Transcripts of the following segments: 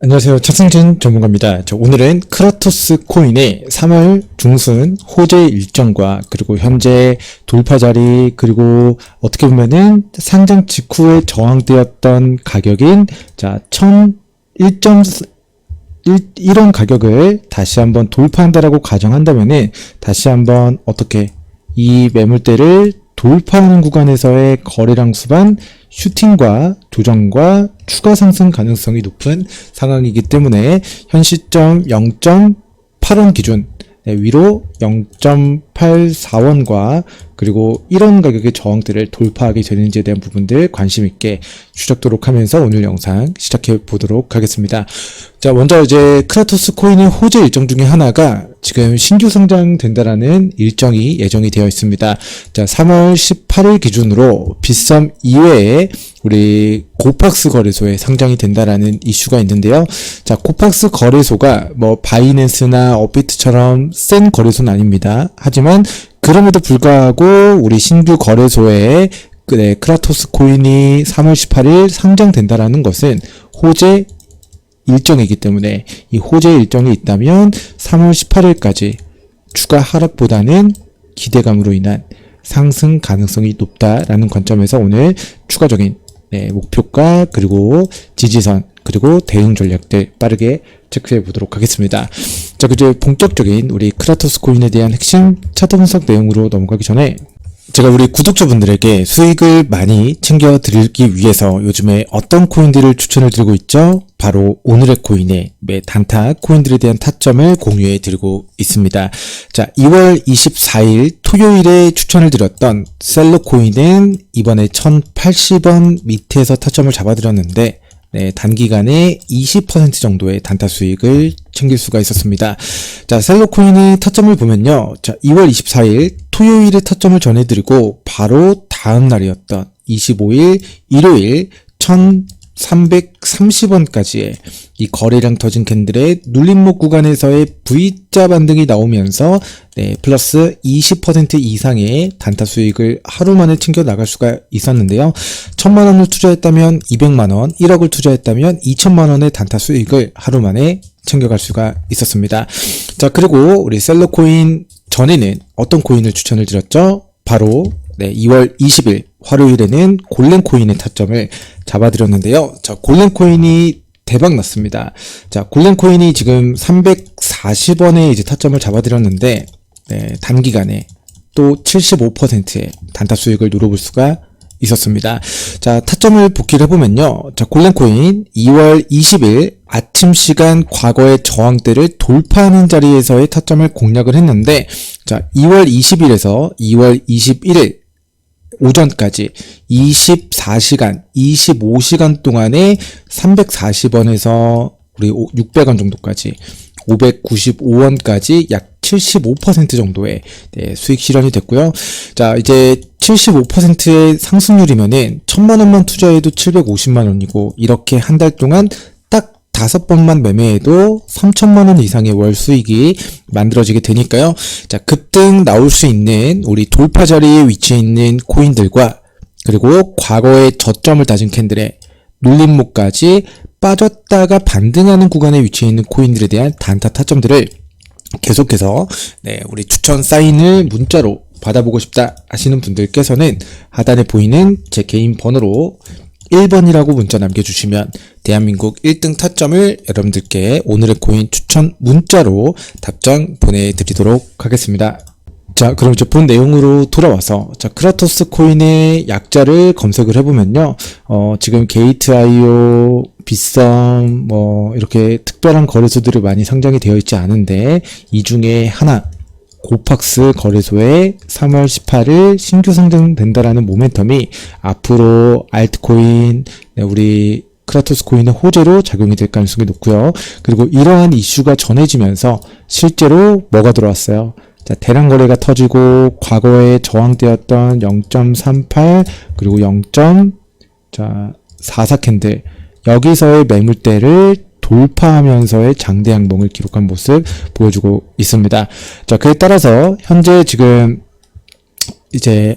안녕하세요. 차승진 전문가입니다. 저 오늘은 크라토스 코인의 3월 중순 호재 일정과 그리고 현재 돌파 자리 그리고 어떻게 보면은 상장 직후에 저항되었던 가격인 자, 1001. 1원 가격을 다시 한번 돌파한다라고 가정한다면은 다시 한번 어떻게 이 매물대를 돌파하는 구간에서의 거래량 수반 슈팅과 조정과 추가 상승 가능성이 높은 상황이기 때문에 현 시점 0.8원 기준 네, 위로 0.84원과 그리고 1원 가격의 저항대를 돌파하게 되는지에 대한 부분들 관심 있게 추적도록 하면서 오늘 영상 시작해 보도록 하겠습니다. 자, 먼저 이제 크라토스 코인의 호재 일정 중에 하나가 지금 신규 상장된다라는 일정이 예정이 되어 있습니다. 자, 3월 18일 기준으로 빗썸 이외에 우리 고팍스 거래소에 상장이 된다라는 이슈가 있는데요. 자, 고팍스 거래소가 뭐 바이낸스나 업비트처럼 센 거래소는 아닙니다. 하지만 그럼에도 불구하고 우리 신규 거래소에 그, 네, 크라토스 코인이 3월 18일 상장된다라는 것은 호재 일정이기 때문에 이 호재 일정이 있다면 3월 18일까지 추가 하락보다는 기대감으로 인한 상승 가능성이 높다라는 관점에서 오늘 추가적인 네, 목표가 그리고 지지선 그리고 대응 전략들 빠르게 체크해 보도록 하겠습니다. 자, 그제 본격적인 우리 크라토스 코인에 대한 핵심 차트 분석 내용으로 넘어가기 전에 제가 우리 구독자분들에게 수익을 많이 챙겨 드리기 위해서 요즘에 어떤 코인들을 추천을 드리고 있죠? 바로 오늘의 코인의 매 단타 코인들에 대한 타점을 공유해 드리고 있습니다. 자, 2월 24일 토요일에 추천을 드렸던 셀러 코인은 이번에 1080원 밑에서 타점을 잡아드렸는데 네, 단기간에 20% 정도의 단타 수익을 챙길 수가 있었습니다. 자, 셀로코인의 타점을 보면요. 자, 2월 24일 토요일에 타점을 전해드리고 바로 다음 날이었던 25일 일요일 1330원까지의 이 거래량 터진 캔들의 눌림목 구간에서의 V자 반등이 나오면서 네, 플러스 20% 이상의 단타 수익을 하루 만에 챙겨 나갈 수가 있었는데요. 1000만 원을 투자했다면 200만 원, 1억을 투자했다면 2천만 원의 단타 수익을 하루 만에 챙겨갈 수가 있었습니다. 자, 그리고 우리 셀러코인 전에는 어떤 코인을 추천을 드렸죠? 바로 네, 2월 20일 화요일에는 골렘 코인의 타점을 잡아드렸는데요. 자, 골렘 코인이 대박 났습니다. 자, 골렘 코인이 지금 340원에 이제 타점을 잡아드렸는데, 네, 단기간에 또 75%의 단타 수익을 누려볼 수가 있었습니다. 자, 타점을 복귀를 해보면요. 자, 골렘코인 2월 20일 아침 시간 과거의 저항대를 돌파하는 자리에서의 타점을 공략을 했는데, 자, 2월 20일에서 2월 21일 오전까지 24시간, 25시간 동안에 340원에서 우리 600원 정도까지 595원까지 약 75% 정도의 네, 수익 실현이 됐고요. 자, 이제 75%의 상승률이면은 1000만 원만 투자해도 750만 원이고 이렇게 한 달 동안 딱 다섯 번만 매매해도 3천만 원 이상의 월 수익이 만들어지게 되니까요. 자, 급등 나올 수 있는 우리 돌파 자리에 위치해 있는 코인들과 그리고 과거의 저점을 다진 캔들의 눌림목까지 빠졌다가 반등하는 구간에 위치해 있는 코인들에 대한 단타 타점들을 계속해서 네, 우리 추천 사인을 문자로 받아보고 싶다 하시는 분들께서는 하단에 보이는 제 개인 번호로 1번이라고 문자 남겨주시면 대한민국 1등 타점을 여러분들께 오늘의 코인 추천 문자로 답장 보내드리도록 하겠습니다. 자, 그럼 이제 본 내용으로 돌아와서, 자, 크라토스 코인의 약자를 검색을 해보면요, 어, 지금 게이트.io, 빗썸, 뭐, 이렇게 특별한 거래소들이 많이 상장이 되어 있지 않은데, 이 중에 하나, 고팍스 거래소에 3월 18일 신규 상장된다라는 모멘텀이 앞으로 알트코인, 네, 우리 크라토스 코인의 호재로 작용이 될 가능성이 높고요. 그리고 이러한 이슈가 전해지면서 실제로 뭐가 들어왔어요? 자, 대량 거래가 터지고 과거에 저항되었던 0.38 그리고 0. 자, 44 캔들 여기서의 매물대를 돌파하면서의 장대 양봉을 기록한 모습 보여주고 있습니다. 자, 그에 따라서 현재 지금 이제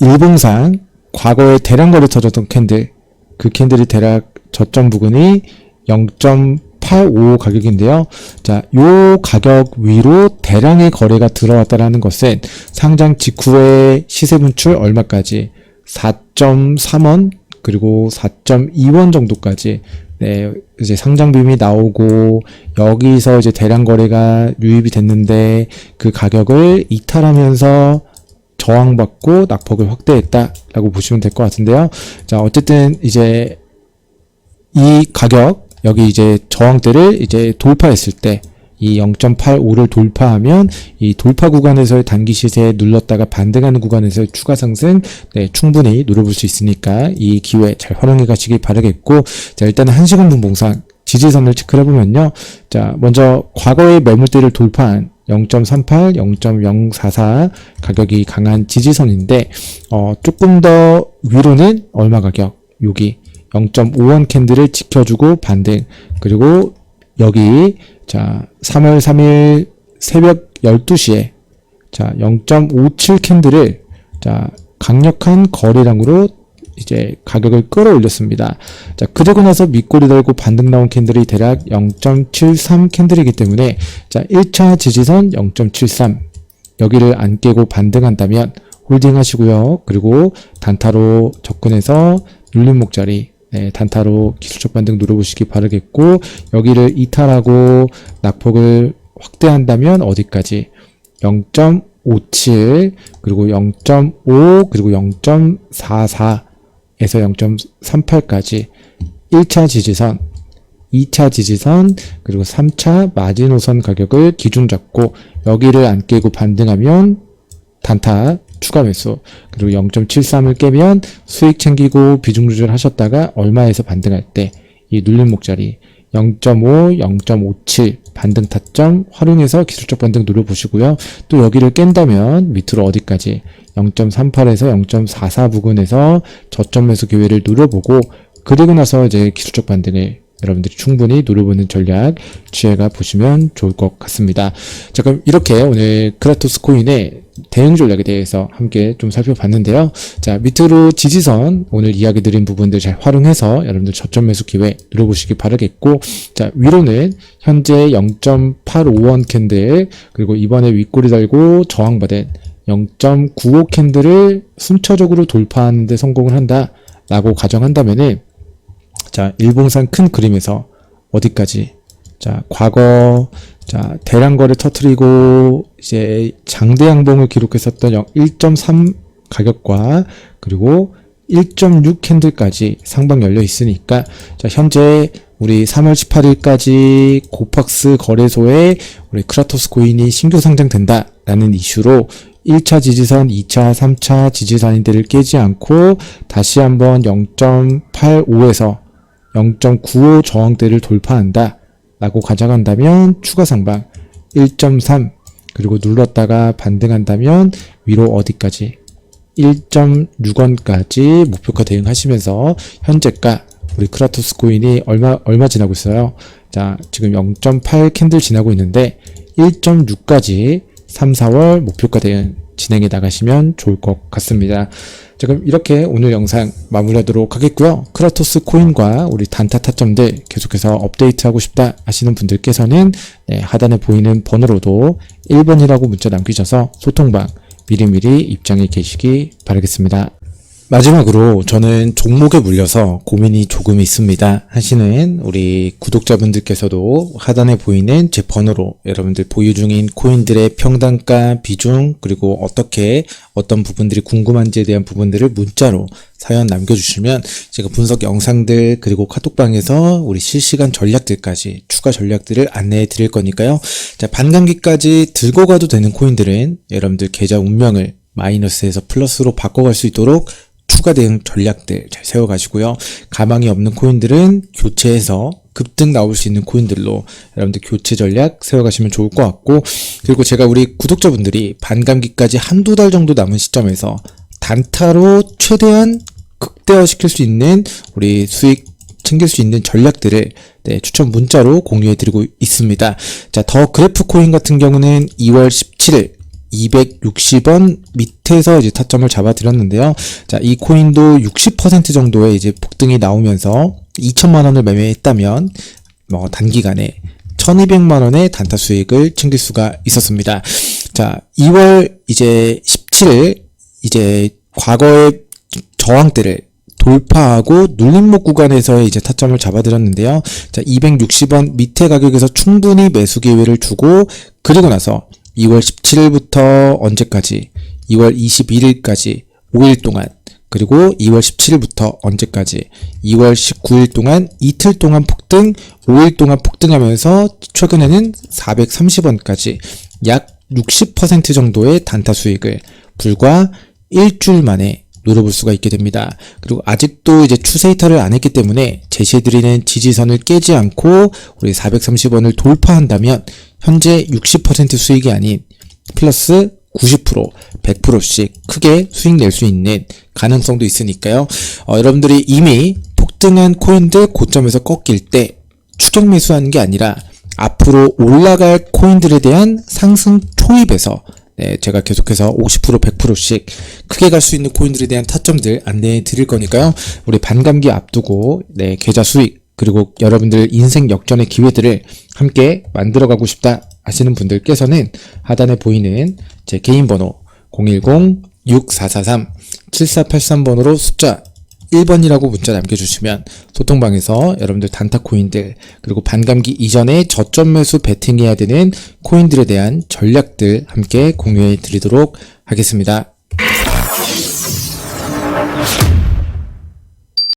일봉상 과거에 대량 거래 터졌던 캔들 그 캔들이 대략 저점 부근이 0.85 가격인데요. 자, 요 가격 위로 대량의 거래가 들어왔다라는 것은 상장 직후에 시세 분출 얼마까지 4.3원 그리고 4.2원 정도까지 네, 이제 상장 빔이 나오고 여기서 이제 대량 거래가 유입이 됐는데 그 가격을 이탈하면서 저항받고 낙폭을 확대했다라고 보시면 될 것 같은데요. 자, 어쨌든 이제 이 가격 여기 이제 저항대를 이제 돌파했을 때 이 0.85를 돌파하면 이 돌파 구간에서의 단기 시세에 눌렀다가 반등하는 구간에서의 추가 상승 네, 충분히 노려볼 수 있으니까 이 기회 잘 활용해 가시기 바라겠고 자 일단은 한시간 분봉상 지지선을 체크해 보면요. 자 먼저 과거의 매물대를 돌파한 0.38, 0.044 가격이 강한 지지선인데 어 조금 더 위로는 얼마 가격? 여기 0.5원 캔들을 지켜주고 반등. 그리고 여기 자 3월 3일 새벽 12시에 자 0.57 캔들을 자 강력한 거래량으로 이제 가격을 끌어올렸습니다. 자 그러고 나서 밑꼬리 달고 반등 나온 캔들이 대략 0.73 캔들이기 때문에 자 1차 지지선 0.73 여기를 안 깨고 반등한다면 홀딩 하시고요. 그리고 단타로 접근해서 눌린 목자리 네, 단타로 기술적 반등 누려보시기 바라겠고 여기를 이탈하고 낙폭을 확대한다면 어디까지? 0.57 그리고 0.5 그리고 0.44에서 0.38까지 1차 지지선 2차 지지선 그리고 3차 마지노선 가격을 기준 잡고 여기를 안 깨고 반등하면 단타 추가 매수 그리고 0.73을 깨면 수익 챙기고 비중 조절하셨다가 얼마에서 반등할 때 이 눌린 목자리 0.5, 0.57 반등 타점 활용해서 기술적 반등 누려보시고요. 또 여기를 깬다면 밑으로 어디까지 0.38에서 0.44 부근에서 저점 매수 기회를 누려보고 그리고 나서 이제 기술적 반등을 여러분들이 충분히 노려보는 전략 취해가 보시면 좋을 것 같습니다. 자, 그럼 이렇게 오늘 크라토스 코인의 대응 전략에 대해서 함께 좀 살펴봤는데요. 자, 밑으로 지지선 오늘 이야기 드린 부분들 잘 활용해서 여러분들 저점 매수 기회 누려보시기 바라겠고, 자, 위로는 현재 0.85원 캔들, 그리고 이번에 윗꼬리 달고 저항받은 0.95 캔들을 순차적으로 돌파하는 데 성공을 한다. 라고 가정한다면은 자, 일봉산 큰 그림에서 어디까지? 자, 과거, 자, 대량거래 터트리고, 이제 장대 양봉을 기록했었던 1.3 가격과, 그리고 1.6 캔들까지 상방 열려 있으니까, 자, 현재 우리 3월 18일까지 고팍스 거래소에 우리 크라토스 코인이 신규 상장된다. 라는 이슈로 1차 지지선, 2차, 3차 지지선인들을 깨지 않고 다시 한번 0.85에서 0.95 저항대를 돌파한다 라고 가져간다면 추가 상방 1.3 그리고 눌렀다가 반등한다면 위로 어디까지 1.6원까지 목표가 대응하시면서 현재가 우리 크라토스 코인이 얼마 얼마 지나고 있어요. 자, 지금 0.8 캔들 지나고 있는데 1.6까지 3, 4월 목표가 대응 진행해 나가시면 좋을 것 같습니다. 자, 그럼 이렇게 오늘 영상 마무리하도록 하겠고요. 크라토스 코인과 우리 단타 타점들 계속해서 업데이트하고 싶다 하시는 분들께서는 네, 하단에 보이는 번호로도 1번이라고 문자 남기셔서 소통방 미리미리 입장해 계시기 바라겠습니다. 마지막으로 저는 종목에 물려서 고민이 조금 있습니다 하시는 우리 구독자분들께서도 하단에 보이는 제 번호로 여러분들 보유 중인 코인들의 평단가, 비중, 그리고 어떻게 어떤 부분들이 궁금한지에 대한 부분들을 문자로 사연 남겨주시면 제가 분석 영상들 그리고 카톡방에서 우리 실시간 전략들까지 추가 전략들을 안내해 드릴 거니까요. 자, 반감기까지 들고 가도 되는 코인들은 여러분들 계좌 운명을 마이너스에서 플러스로 바꿔갈 수 있도록 추가 대응 전략들 잘 세워가시고요. 가망이 없는 코인들은 교체해서 급등 나올 수 있는 코인들로 여러분들 교체 전략 세워가시면 좋을 것 같고 그리고 제가 우리 구독자분들이 반감기까지 한두 달 정도 남은 시점에서 단타로 최대한 극대화시킬 수 있는 우리 수익 챙길 수 있는 전략들을 네, 추천 문자로 공유해 드리고 있습니다. 자, 더 그래프 코인 같은 경우는 2월 17일 260원 밑에서 이제 타점을 잡아드렸는데요. 자, 이 코인도 60% 정도의 이제 폭등이 나오면서 2천만 원을 매매했다면 뭐 단기간에 1200만 원의 단타 수익을 챙길 수가 있었습니다. 자, 2월 이제 17일 이제 과거의 저항대를 돌파하고 눌림목 구간에서의 이제 타점을 잡아드렸는데요. 자, 260원 밑에 가격에서 충분히 매수 기회를 주고 그리고 나서 2월 17일부터 언제까지 2월 21일까지 5일 동안 그리고 2월 17일부터 언제까지 2월 19일 동안 이틀 동안 폭등 5일 동안 폭등하면서 최근에는 430원까지 약 60% 정도의 단타 수익을 불과 일주일 만에 누려볼 수가 있게 됩니다. 그리고 아직도 이제 추세 이탈을 안 했기 때문에 제시해드리는 지지선을 깨지 않고 우리 430원을 돌파한다면 현재 60% 수익이 아닌 플러스 90%, 100%씩 크게 수익 낼 수 있는 가능성도 있으니까요. 어, 여러분들이 이미 폭등한 코인들 고점에서 꺾일 때 추격 매수하는 게 아니라 앞으로 올라갈 코인들에 대한 상승 초입에서 네, 제가 계속해서 50% 100%씩 크게 갈 수 있는 코인들에 대한 타점들 안내해 드릴 거니까요. 우리 반감기 앞두고 네, 계좌 수익 그리고 여러분들 인생 역전의 기회들을 함께 만들어 가고 싶다 하시는 분들께서는 하단에 보이는 제 개인 번호 010-6443-7483번으로 숫자 1번이라고 문자 남겨주시면 소통방에서 여러분들 단타 코인들 그리고 반감기 이전에 저점 매수 베팅해야 되는 코인들에 대한 전략들 함께 공유해 드리도록 하겠습니다.